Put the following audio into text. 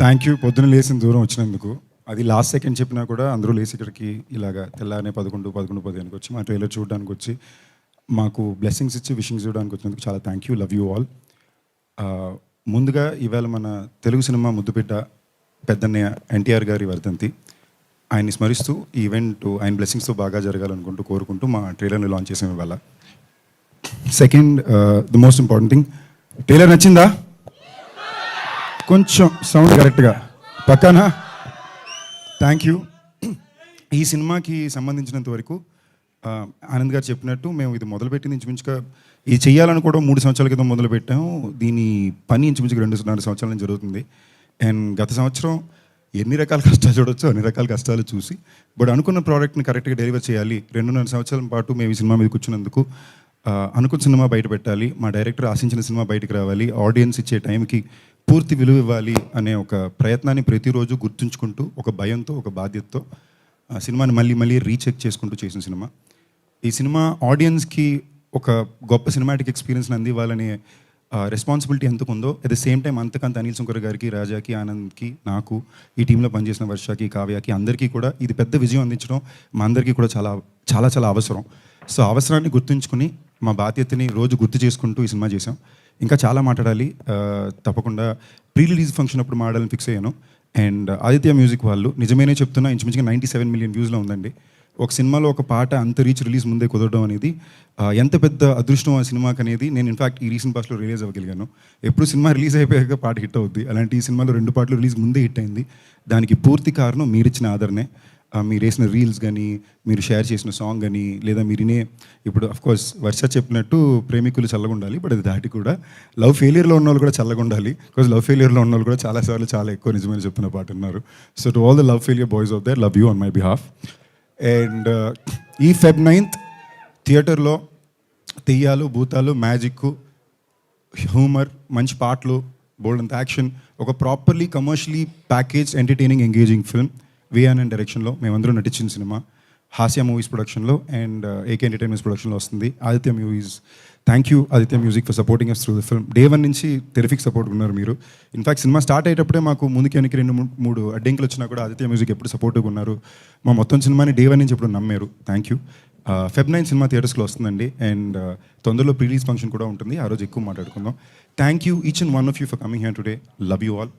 Thank you పొద్దున లేసిన దూరం వచ్చినందుకు. అది లాస్ట్ సెకండ్ చెప్పినా కూడా అందరూ లేచి ఇక్కడికి ఇలాగా తెల్లారనే పదకొండు పదకొండు పదిహేనుకి వచ్చి మా ట్రైలర్ చూడడానికి వచ్చి మాకు బ్లెస్సింగ్స్ ఇచ్చి విషింగ్స్ చూడడానికి వచ్చినందుకు చాలా thank you love you all ముందుగా ఇవాళ మన తెలుగు సినిమా ముద్దుపిట్ట పెద్దన్నయ్య ఎన్టీఆర్ గారి వర్ధంతి. ఆయన్ని స్మరిస్తూ ఈ ఈవెంట్ ఆయన బ్లెస్సింగ్స్తో బాగా జరగాలనుకుంటూ కోరుకుంటూ మా ట్రైలర్ని లాంచ్ చేసాం ఇవాళ. Second the most important thing trailer నచ్చిందా? కొంచెం సౌండ్ కరెక్ట్గా. పక్కనా. థ్యాంక్ యూ ఈ సినిమాకి సంబంధించినంత వరకు ఆనంద్ గారు చెప్పినట్టు మేము ఇది మొదలుపెట్టింది ఇంచుమించుగా ఇది చేయాలని కూడా మూడు సంవత్సరాల క్రితం మొదలుపెట్టాము. దీని పని ఇంచుమించుగా రెండున్నర సంవత్సరాల నుంచి జరుగుతుంది. అండ్ గత సంవత్సరం ఎన్ని రకాల కష్టాలు చూడొచ్చో అన్ని రకాల కష్టాలు చూసి బట్ అనుకున్న ప్రోడక్ట్ని కరెక్ట్గా డెలివర్ చేయాలి. రెండున్నర సంవత్సరాల పాటు మేము ఈ సినిమా మీద కూర్చున్నందుకు అనుకున్న సినిమా బయట పెట్టాలి. మా డైరెక్టర్ ఆశించిన సినిమా బయటకు రావాలి. ఆడియన్స్ ఇచ్చే టైంకి పూర్తి విలువ ఇవ్వాలి అనే ఒక ప్రయత్నాన్ని ప్రతిరోజు గుర్తుంచుకుంటూ ఒక భయంతో ఒక బాధ్యతతో ఆ సినిమాని మళ్ళీ మళ్ళీ రీచెక్ చేసుకుంటూ చేసిన సినిమా. ఈ సినిమా ఆడియన్స్కి ఒక గొప్ప సినిమాటిక్ ఎక్స్పీరియన్స్ అందివ్వాలనే రెస్పాన్సిబిలిటీ ఎంతకు ఉందో అట్ ద సేమ్ టైం అంతకంత అనిల్ శంకర్ గారికి రాజాకి ఆనంద్కి నాకు ఈ టీంలో పనిచేసిన వర్షకి కావ్యకి అందరికీ కూడా ఇది పెద్ద విజయం అందించడం మా అందరికీ కూడా చాలా చాలా చాలా అవసరం. సో అవసరాన్ని గుర్తుంచుకుని మా బాధ్యతని రోజు గుర్తు చేసుకుంటూ ఈ సినిమా చేసాం ఇంకా చాలా మాట్లాడాలి. తప్పకుండా ప్రీ రిలీజ్ ఫంక్షన్ అప్పుడు మాట్లాడాలని ఫిక్స్ అయ్యాను. అండ్ ఆదిత్య మ్యూజిక్ వాళ్ళు నిజమేనే చెప్తున్నా ఇంచుమించుగా నైంటీ సెవెన్ మిలియన్ వ్యూస్లో ఉందండి. ఒక సినిమాలో ఒక పాట అంత రీచ్ రిలీజ్ ముందే కుదరడం అనేది ఎంత పెద్ద అదృష్టం ఆ సినిమాకి అనేది నేను ఇన్ఫాక్ట్ ఈ రీసెంట్ పాస్ట్లో రిలీజ్ అవ్వగలిగాను. ఎప్పుడు సినిమా రిలీజ్ అయిపోయాక పాట హిట్ అవుద్ది. అలాంటి ఈ సినిమాలో రెండు పాటలు రిలీజ్ ముందే హిట్ అయింది. దానికి పూర్తి కారణం మీరిచ్చిన ఆదరణే. మీరు వేసిన రీల్స్ కానీ మీరు షేర్ చేసిన సాంగ్ కానీ లేదా మీరు వినే ఇప్పుడు అఫ్ కోర్స్ వర్ష చెప్పినట్టు ప్రేమికులు చల్లగుండాలి బట్ అది దాటి కూడా లవ్ ఫెయిలియర్లో ఉన్న వాళ్ళు కూడా చల్లగా ఉండాలి బికాజ్ లవ్ ఫెయిలియర్లో ఉన్న వాళ్ళు కూడా చాలాసార్లు చాలా ఎక్కువ నిజమైన చెప్తున్న పాట ఉన్నారు so to all the love failure boys of there love you on my behalf and ఈ ఫెబ్ నైన్త్ థియేటర్లో తెయ్యాలు భూతాలు మ్యాజిక్ హ్యూమర్ మంచి పాటలు బోల్డ్ అంత యాక్షన్ ఒక properly commercially package entertaining engaging film Wiaan and డైరెక్షన్లో మేమందరూ నటించిన సినిమా. హాస్య మూవీస్ ప్రొడక్షన్లో అండ్ uh, ఏకే ఎంటర్టైన్మెంట్స్ ప్రొడక్షన్లో వస్తుంది. Aditya movies. Thank you Aditya music for supporting us through the film day one నుంచి టెరిఫిక్ సపోర్ట్ ఉన్నారు మీరు. ఇన్ఫాక్ట్ సినిమా స్టార్ట్ అయ్యేటప్పుడే మాకు ముందుకి వెనక్కి రెండు మూడు అడ్డంకులు వచ్చినా కూడా ఆదిత్య మ్యూజిక్ ఎప్పుడు సపోర్ట్గా ఉన్నారు. మా మొత్తం సినిమాని డే వన్ నుంచి ఎప్పుడు నమ్మారు. థ్యాంక్ యూ ఫెబ్ నైన్ సినిమా థియేటర్స్లో వస్తుందండి. అండ్ uh, తొందరలో ప్రీలీజ్ ఫంక్షన్ కూడా ఉంటుంది. ఆ రోజు ఎక్కువ మాట్లాడుకుందాం. Thank you each and one of you for coming హ్యాన్ today love you all